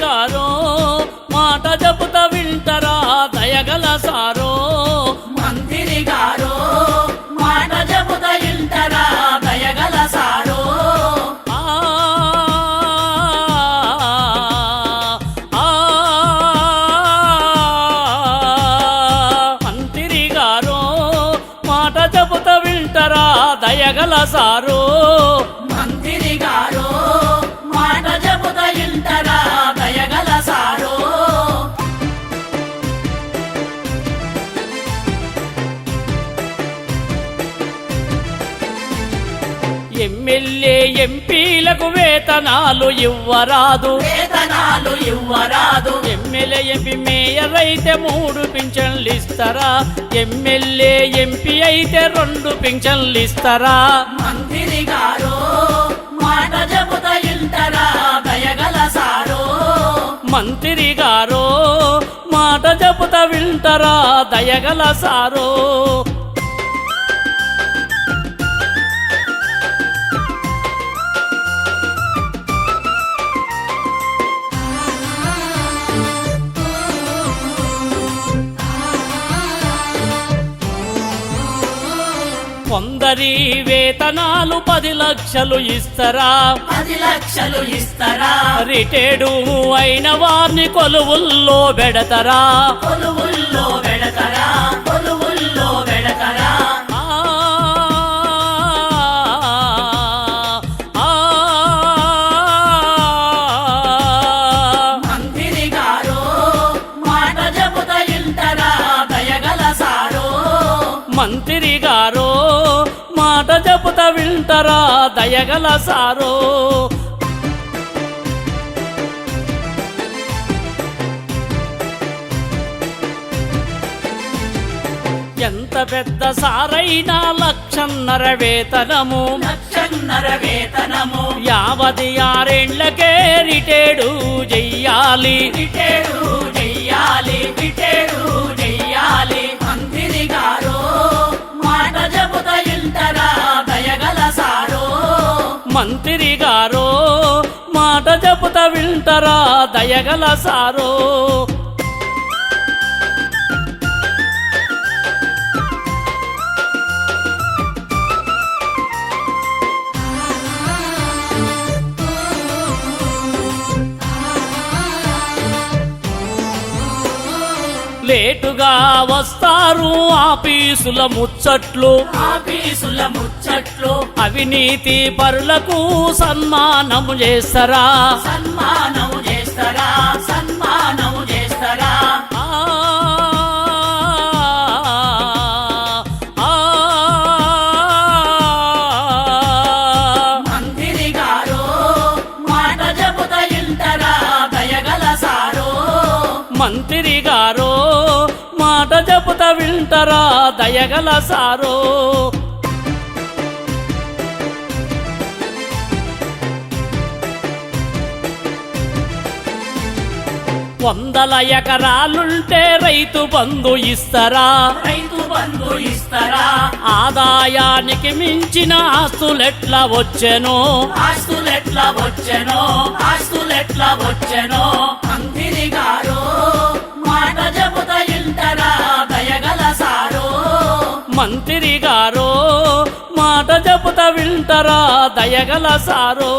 గారో? మాట జపుత వింటరా? దయగల సారో? మంత్రి గారో మాట జపుత వింటరా? దయగల సారో? మంత్రి గారో మాట జపుత వింటరా? దయగల సారో? ఎమ్మెల్యే ఎంపీలకు వేతనాలు ఇవ్వరాదు. వేతనాలు ఇవ్వరాదు. ఎమ్మెల్యే ఎంపీ మేయర్ అయితే మూడు పింఛన్లు ఇస్తారా? ఎమ్మెల్యే ఎంపీ అయితే రెండు పింఛన్లు ఇస్తారా? మంత్రి గారు మాట చెబుత ఇంటరా? దయగల సారో. మంత్రి గారు మాట చెబుతా వింటరా? దయగల సారో. కొందరి వేతనాలు పది లక్షలు ఇస్తారా పది లక్షలు ఇస్తారా రిటైర్డు అయిన వారిని కొలువుల్లో పెడతారా కొలువుల్లో వెడతారా కొలువుల్లో ఆ మంత్రి వింటరా దయగల సారో? ఎంత పెద్ద సారైనా లక్షన్నర వేతనము. లక్షన్నర వేతనము. యావది ఆరేండ్లకే రిటైర్డు చెయ్యాలి. విటేడు దయగల సారో. లేటుగా వస్తారు ఆఫీసుల ముచ్చట్లు. ఆఫీసుల ముచ్చట్లు. అవినీతి పరులకు సన్మానము చేస్తారా? సన్మానం చేస్తారా సన్మానం చేస్తారా ఆ, మంత్రి గారు మాట చెబుత ఇంటరా దయగల సారో. మంత్రి గారు మాట చెబుతా వింటరా దయగల సారో. వందల ఎకరాలుంటే రైతు బంధు ఇస్తారా? రైతు బంధు ఇస్తారా? ఆదాయానికి మించిన ఆస్తులెట్లా వచ్చెనో? ఆస్తులెట్లా వచ్చెనో? ఆస్తులెట్లా వచ్చెనో? మంత్రి గారు మాట చెబుత ఇంటరా దయగల సారో? మంత్రి గారు మాట చెబుతా వింటరా దయగల సారో?